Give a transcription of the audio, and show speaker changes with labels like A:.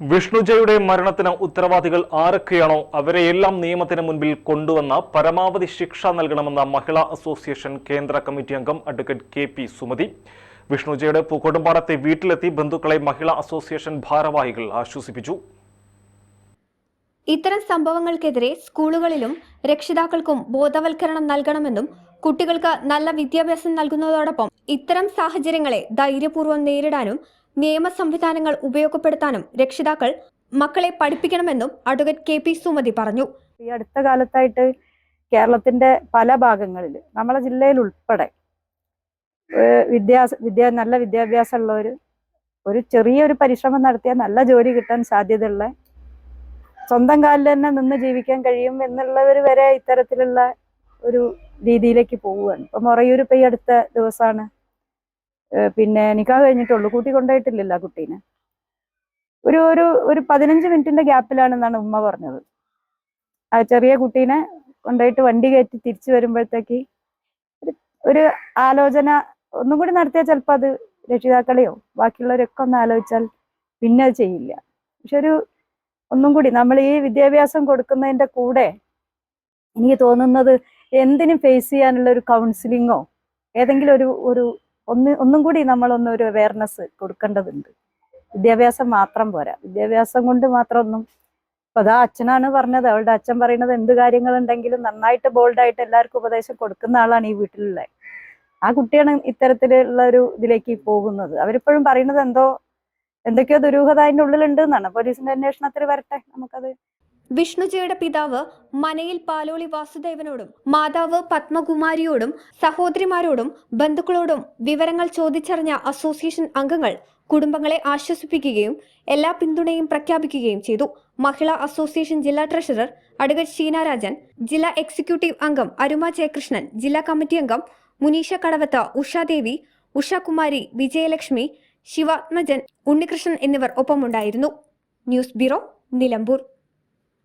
A: വിഷ്ണുജയുടെ മരണത്തിന് ഉത്തരവാദികൾ ആരൊക്കെയാണോ അവരെയെല്ലാം നിയമത്തിന് മുൻപിൽ കൊണ്ടുവന്ന പരമാവധി ശിക്ഷ നൽകണമെന്ന മഹിളാ അസോസിയേഷൻ കേന്ദ്ര കമ്മിറ്റി അംഗം അഡ്വക്കേറ്റ് കെ പി സുമതി. വിഷ്ണുജയുടെ പൂക്കോട്ടുംപാടത്തെ വീട്ടിലെത്തി ബന്ധുക്കളെ മഹിളാ അസോസിയേഷൻ ഭാരവാഹികൾ ആശ്വസിപ്പിച്ചു.
B: ഇത്തരം സംഭവങ്ങൾക്കെതിരെ സ്കൂളുകളിലും രക്ഷിതാക്കൾക്കും ബോധവൽക്കരണം നൽകണമെന്നും കുട്ടികൾക്ക് നല്ല വിദ്യാഭ്യാസം നൽകുന്നതോടൊപ്പം ഇത്തരം സാഹചര്യങ്ങളെ ധൈര്യപൂർവം നേരിടാനും നിയമ സംവിധാനങ്ങൾ ഉപയോഗപ്പെടുത്താനും രക്ഷിതാക്കൾ മക്കളെ പഠിപ്പിക്കണമെന്നും അഡ്വക്കേറ്റ് കെ പി സുമതി പറഞ്ഞു.
C: ഈ അടുത്ത കാലത്തായിട്ട് കേരളത്തിന്റെ പല ഭാഗങ്ങളിൽ നമ്മളെ ജില്ലയിൽ ഉൾപ്പെടെ വിദ്യാ വിദ്യാ നല്ല വിദ്യാഭ്യാസമുള്ളവർ ഒരു ചെറിയൊരു പരിശ്രമം നടത്തിയാൽ നല്ല ജോലി കിട്ടാൻ സാധ്യതയുള്ള സ്വന്തം കാലിൽ തന്നെ നിന്ന് ജീവിക്കാൻ കഴിയും എന്നുള്ളവർ വരെ ഇത്തരത്തിലുള്ള ഒരു രീതിയിലേക്ക് പോവുകയാണ്. ഇപ്പം മൊറയൂർ ഇപ്പം ഈ അടുത്ത ദിവസമാണ് പിന്നെ നിക്കാ കഴിഞ്ഞിട്ടുള്ളൂ. കൂട്ടി കൊണ്ടുപോയിട്ടില്ലല്ലോ കുട്ടീനെ. ഒരു ഒരു ഒരു പതിനഞ്ച് മിനിറ്റിന്റെ ഗ്യാപ്പിലാണെന്നാണ് ഉമ്മ പറഞ്ഞത്. ആ ചെറിയ കുട്ടീനെ കൊണ്ടുപോയിട്ട് വണ്ടി കയറ്റി തിരിച്ചു വരുമ്പോഴത്തേക്ക് ഒരു- ആലോചന ഒന്നും കൂടി നടത്തിയാൽ ചിലപ്പോൾ അത് രക്ഷിതാക്കളെയോ ബാക്കിയുള്ളവരൊക്കെ ഒന്ന് ആലോചിച്ചാൽ പിന്നെ അത് ചെയ്യില്ല. പക്ഷെ ഒരു ഒന്നും കൂടി നമ്മൾ ഈ വിദ്യാഭ്യാസം കൊടുക്കുന്നതിന്റെ കൂടെ എനിക്ക് തോന്നുന്നത് എന്തിനും ഫേസ് ചെയ്യാനുള്ള ഒരു കൗൺസിലിങ്ങോ ഏതെങ്കിലും ഒരു ഒരു ഒന്ന് ഒന്നും കൂടി നമ്മളൊന്ന് ഒരു അവയർനെസ് കൊടുക്കേണ്ടതുണ്ട്. വിദ്യാഭ്യാസം മാത്രം പോരാ. വിദ്യാഭ്യാസം കൊണ്ട് മാത്രം ഒന്നും അപ്പൊ അതാ അച്ഛനാണ് പറഞ്ഞത്. അവളുടെ അച്ഛൻ പറയുന്നത് എന്ത് കാര്യങ്ങളുണ്ടെങ്കിലും നന്നായിട്ട് ബോൾഡായിട്ട് എല്ലാവർക്കും ഉപദേശം കൊടുക്കുന്ന ആളാണ് ഈ വീട്ടിലുള്ളത് ആ കുട്ടിയാണ് ഇത്തരത്തിലുള്ള ഒരു ഇതിലേക്ക് പോകുന്നത്. അവരിപ്പോഴും പറയുന്നത് എന്തോ എന്തൊക്കെയോ ദുരൂഹത അതിന്റെ ഉള്ളിലുണ്ട് എന്നാണ്. പോലീസിന്റെ അന്വേഷണത്തിൽ വരട്ടെ നമുക്കത്.
B: വിഷ്ണുജിയുടെ പിതാവ് മനയിൽ പാലോളി വാസുദേവനോടും മാതാവ് പത്മകുമാരിയോടും സഹോദരിമാരോടും ബന്ധുക്കളോടും വിവരങ്ങൾ ചോദിച്ചറിഞ്ഞ അസോസിയേഷൻ അംഗങ്ങൾ കുടുംബങ്ങളെ ആശ്വസിപ്പിക്കുകയും എല്ലാ പിന്തുണയും പ്രഖ്യാപിക്കുകയും ചെയ്തു. മഹിളാ അസോസിയേഷൻ ജില്ലാ ട്രഷറർ അഡ്വക്കേറ്റ് ഷീനാരാജൻ ജില്ലാ എക്സിക്യൂട്ടീവ് അംഗം അരുമ ജയകൃഷ്ണൻ ജില്ലാ കമ്മിറ്റി അംഗം മുനീഷ കടവത്ത ഉഷാദേവി ഉഷാകുമാരി വിജയലക്ഷ്മി ശിവാത്മജൻ ഉണ്ണികൃഷ്ണൻ എന്നിവർ ഒപ്പമുണ്ടായിരുന്നു. News bureau Nilambur.